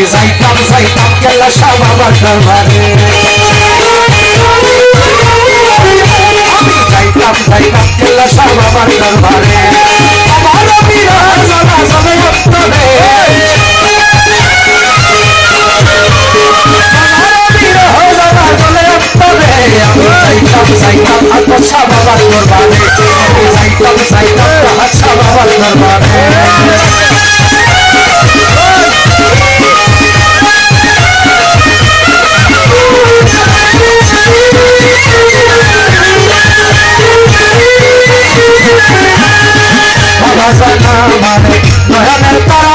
আমি যাইতাম যাইতাম, গেলা সব আমার দরবারে আমি যাইতাম যাইতাম, গেলা সব আমার দরবারে আমার জ্বালা জ্বলে যাইতাম যাইতাম হাত সব দরবারে যাইতাম যাইতাম হাত সব দরবারে জানা মানে নয়নের তারা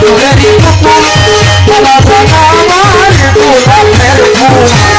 তোরেরই পুকুর আমার গোলাপের ফুল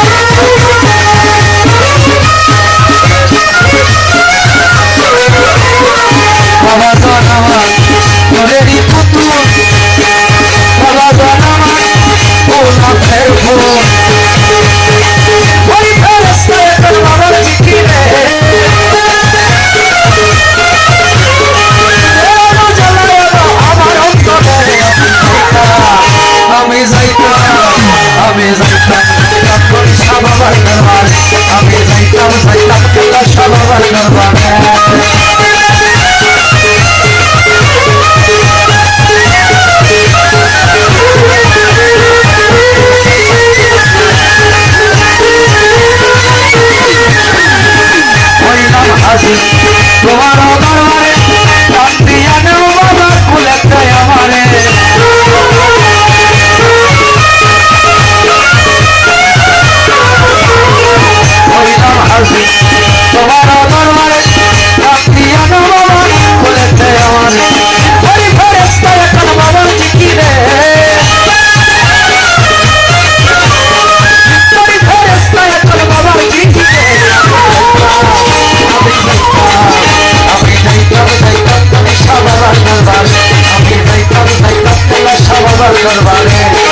சொல்வானே